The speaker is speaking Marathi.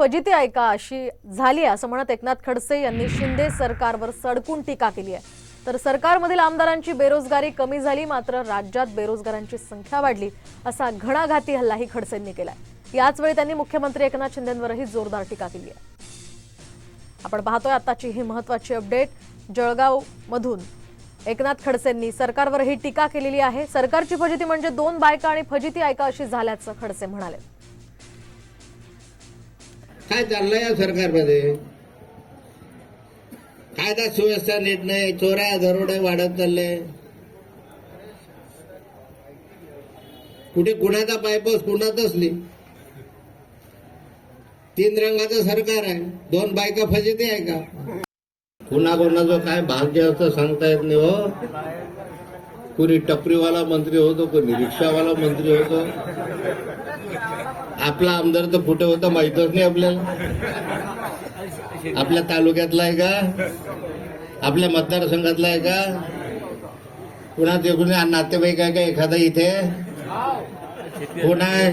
फजिती ऐका अशी झाली आहे असं म्हणत एकनाथ खडसे यांनी शिंदे सरकारवर सडकून टीका केली आहे. तर सरकारमधील आमदारांची बेरोजगारी कमी झाली मात्र राज्यात बेरोजगारांची संख्या वाढली असा घणाघाती हल्लाही खडसेंनी केलाय. याच वेळी त्यांनी मुख्यमंत्री एकनाथ शिंदेंवरही जोरदार टीका केली आहे. आपण पाहतोय आताची ही महत्वाची अपडेट जळगाव मधून. एकनाथ खडसेंनी सरकारवर ही टीका केलेली आहे. सरकारची फजिती म्हणजे दोन बायका आणि फजिती ऐका अशी झाल्याचं खडसे म्हणाले. काय चाललंय या सरकारमध्ये? कायदा सुव्यवस्था नीट नाही चोऱ्या दरोडे वाढत चालले. कुठे कुणाचा पायपोस कुणात नाही तीन रंगाचं सरकार आहे. दोन बायका फजिती आहे का? कुणा कोणाचं काय भाग्य असं सांगता येत नाही हो. कोणी टपरीवाला मंत्री होतो कोणी रिक्षावाला मंत्री होतो. आपला आमदार तर कुठे होता माहीतच नाही आपल्याला. आपल्या तालुक्यातला आहे का? आपल्या मतदारसंघातला आहे का? कुणाचे कुणी नातेवाईक आहे का एखादा इथे? कोण आहे?